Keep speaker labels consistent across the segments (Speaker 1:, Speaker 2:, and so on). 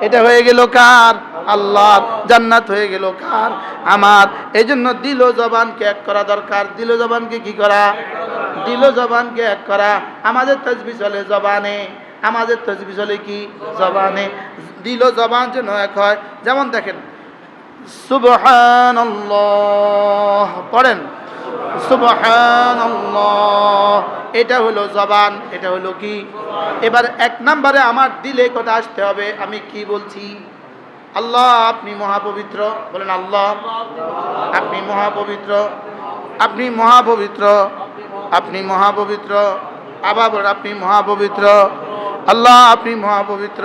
Speaker 1: এটা হয়ে গেল কার? আল্লাহ, জান্নাত হয়ে গেল কার? আমার এই জন্য দিল জবানকে এক করা দরকার। দিল জবানকে কি করা? দিল জবানকে এক করা। আমাদের তসবি চলে জবানে। আমাদের তসবি চলে কি? জবানে। দিল জবান যেন এক হয়। যেমন দেখেন, সুবহানাল্লাহ, পড়েন, সুবহানাল্লাহ এটা হলো জবান, এটা হলো কি এবার এক নম্বরে আমার দিলে কথা আসতে হবে, আমি কি বলছি? আল্লাহ, আপনি মহাপবিত্র। বলেন আল্লাহ, আপনি মহাপবিত্র। আপনি মহাপবিত্র। আপনি মহাপবিত্র। আবার বলেন, আপনি মহাপবিত্র। আল্লাহ, আপনি মহাপবিত্র।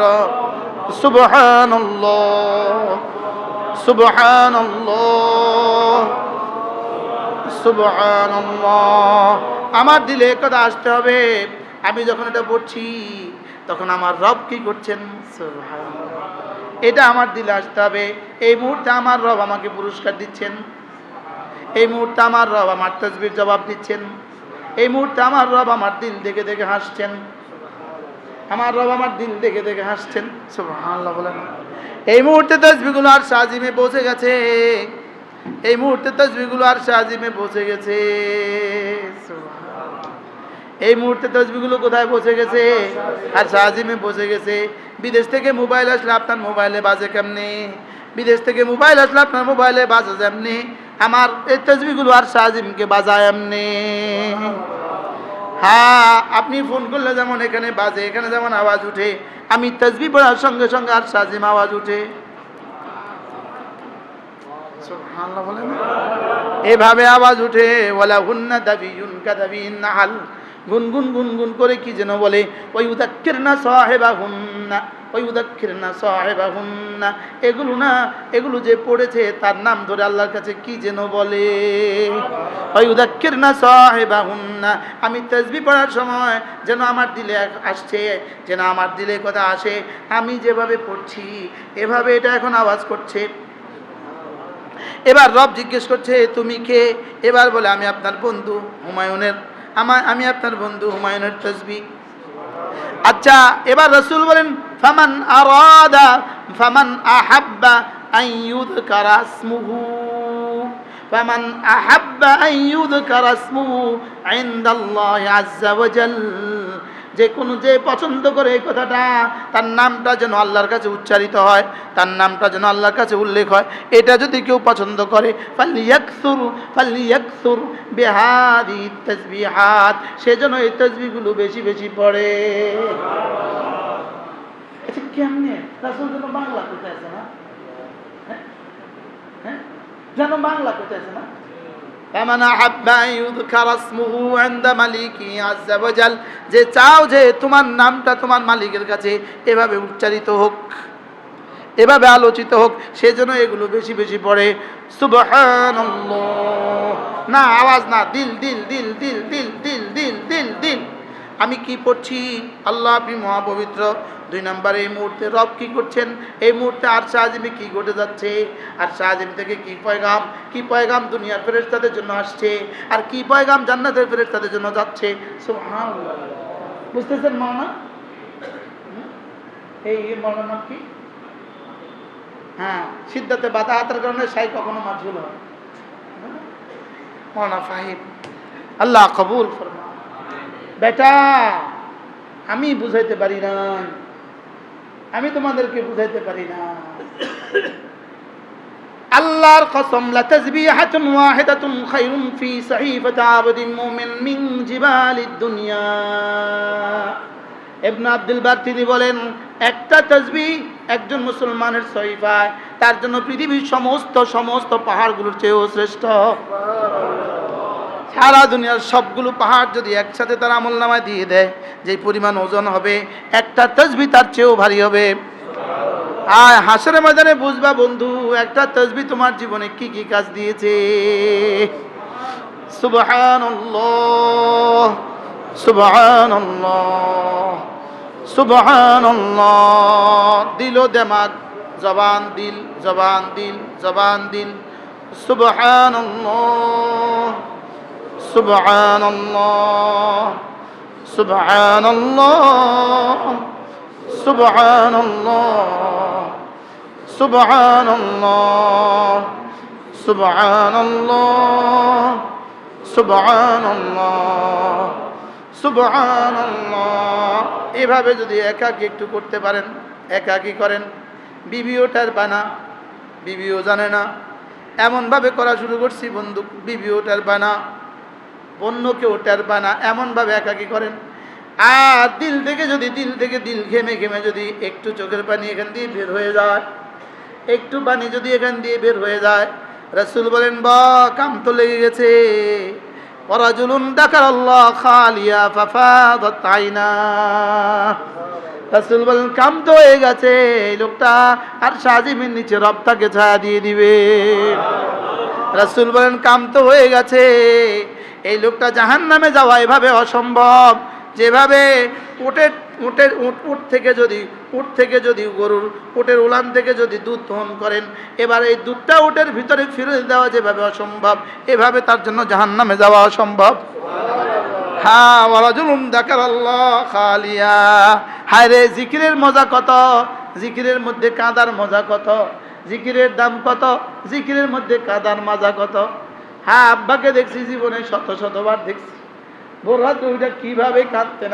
Speaker 1: সুবহানাল্লাহ সুবহানাল্লাহ সুবহানাল্লাহ। আমার দিলে কথা আসতে হবে। আমি যখন এটা পড়ছি, তখন আমার রব কি করছেন। এটা আমার দিলে আসতে হবে। এই মুহূর্তে আমার রব আমাকে পুরস্কার দিচ্ছেন। এই মুহূর্তে আমার রব আমার তসবির জবাব দিচ্ছেন। এই মুহূর্তে আমার রব আমার দিল দেখে দেখে হাসছেন। আমার রব আমার দিল দেখে দেখে হাসছেন। বলেন। এই মুহূর্তে তসবিগুলো আর সাজিমে পৌঁছে গেছে। এই মুহূর্তে তসবিগুলো আর সাজিমে পৌঁছে গেছে। এই মুহূর্তে তসবিগুলো কোথায় বসে গেছে? আর সাজিমে বসে গেছে। বিদেশ থেকে মোবাইল আসলে আপনার মোবাইলে বাজে কেমনে? বিদেশ থেকে মোবাইল আসলে আপনার মোবাইলে বাজে যেমনি? আমার এই তসবিগুলো আর সাজিমকে বাজায় এমনি? হ্যাঁ আপনি ফোন করলে যেমন এখানে বাজে এখানে যেমন আওয়াজ উঠে আমি তসবি পড়ার সঙ্গে সঙ্গে আর সাজিম আওয়াজ উঠে। না? এভাবে আওয়াজ উঠে ওয়ালা হুন্না দাবিয়ুন কাদাবিন নাহাল। গুনগুন গুনগুন করে কি যেন বলে? ওই উদাক্কির না সাহেবা হুন্না ওই উদাক্কির না সাহেবা হুন্না এগুলো না, এগুলো যে পড়েছে তার নাম ধরে আল্লাহর কাছে কি যেন বলে? ওই উদাক্কির না সাহেবা হুন্না আমি তেজবি পড়ার সময় যেন আমার দিলে আসছে, যেন আমার দিলে কথা আসে, আমি যেভাবে পড়ছি, এভাবে এটা এখন আওয়াজ করছে। এবার রব জিজ্ঞেস করছে, তুমি কে? এবার বলে, আমি আপনার বন্ধু হুমায়ুনের। আমার, আমি আপনার বন্ধু হুমায়ুনের তসবি। আচ্ছা এবার রসুল বলেন, ফামান আরাদা, ফামান আহাব্বা আন ইউযকারা ইসমুহু। ফামান আহাব্বা আন ইউযকারা ইসমুহু ইনদাল্লাহি আযজা ওয়া জাল। যে কোনো যে পছন্দ করে এই কথাটা, তার নামটা যেন আল্লাহর কাছে উচ্চারিত হয়, তার নামটা যেন আল্লাহর কাছে উল্লেখ হয়, এটা যদি কেউ পছন্দ করে, ফালিয়াকসুর ফালিয়াকসুর বিহাদি তাসবিহাত সেজন্য এই তাসবিহগুলো বেশি বেশি পড়ে। কেমনে? রাসূল যেন বাংলা আছে না হ্যাঁ? হ্যাঁ? যেন বাংলা কোথায় আছে না فمن أحب أن يذكر اسمه عند مليكه عز وجل যে চাও যে তোমার নামটা তোমার মালিকের কাছে এভাবে উচ্চারিত হোক এভাবে আলোচিত হোক সেজন্য এগুলো বেশি বেশি পড়ে সুবহানাল্লাহ না আওয়াজ না দিল দিল দিল দিল দিল দিল দিল দিল দিল আমি কি পড়ছি? আল্লাহ আপনি মহাপবিত্র। দুই নম্বরে, এই মুহূর্তে রব কি করছেন? এই মুহূর্তে আর শাহজিমে কি ঘটে যাচ্ছে? আর শাহজিম থেকে কি পয়গাম? কি পয়গাম দুনিয়ার ফেরেশতাদের জন্য আসছে? আর কি পয়গাম জান্নাতের ফেরেশতাদের জন্য যাচ্ছে? বুঝতেছেন মানা এই মৌলানা নাম কি? হ্যাঁ সিদ্ধাতে বাধা হাতের কারণে সাই কখনো মাজুল হয় মৌলানা ফাহিম, আল্লাহ কবুল ফরমা বেটা, আমি বুঝাইতে পারি না আমি তোমাদেরকে বুঝাইতে পারি না আল্লাহর কসম, লা তাসবিহাতুন ওয়াহিদাতুন খায়রুন ফি সাহিফাতি আবদিন মুমিন মিন জিবালিদ দুনিয়া। ইবনে আব্দুল বার তিনি বলেন, একটা তসবি একজন মুসলমানের সহিফায়, তার জন্য পৃথিবীর সমস্ত সমস্ত পাহাড়গুলোর চেয়েও শ্রেষ্ঠ। সারা দুনিয়ার সবগুলো পাহাড় যদি একসাথে তার আমল নামায় দিয়ে দেয় যে পরিমাণ ওজন হবে, একটা তসবি তার চেয়েও ভারী হবে। আর হাসরের ময়দানে বুঝবা বন্ধু, একটা তসবি তোমার জীবনে কি কি কাজ দিয়েছে? দিল দেমাগ, জবান দিল জবান দিল জবান দিল। সুবহানাল্লাহ। سبحان الله سبحان الله سبحان الله سبحان الله سبحان الله سبحان الله سبحان الله এভাবে যদি একাকী একটু করতে পারেন একাকী করেন বিবিওটার বানা বিবিও জানে না এমনভাবে করা শুরু করছি বন্ধু বিবিওটার বানা অন্যকে ওটার বানা এমনভাবে একাকি করেন। আর দিল থেকে যদি, দিল থেকে দিল ঘেমে ঘেমে যদি একটু চোখের পানি এখান দিয়ে বের হয়ে যায়, একটু পানি যদি এখান দিয়ে বের হয়ে যায়, রাসূল বলেন, বা, কাম তো লেগে গেছে। ওরাজুলুন ডাকার আল্লাহ খালিয়া ফাফাদাত আইনা। রাসূল বলেন, কাম তো হয়ে গেছে, এই লোকটা আর সাজিমের নিচে রব তাকে ছায়া দিয়ে দিবে। রাসূল বলেন, কাম তো হয়ে গেছে এই লোকটা জাহান নামে যাওয়া এভাবে অসম্ভব। যেভাবে উটের উটের উট উট থেকে যদি, উট থেকে যদি গরুর, উটের উলান থেকে যদি দুধ দহন করেন, এবার এই দুধটা উটের ভিতরে ফিরে দেওয়া যেভাবে অসম্ভব, এভাবে তার জন্য জাহান নামে যাওয়া অসম্ভব। হ্যাঁ আল্লাহ খালিয়া। হায় রে, জিকিরের মজা কত? জিকিরের মধ্যে কাঁদার মজা কত? জিকিরের দাম কত? জিকিরের মধ্যে কাঁদার মাজা কত? হ্যাঁ আব্বাকে দেখছি জীবনে শত শতবার দেখছি। বোরা তুই কীভাবে কাঁদতে না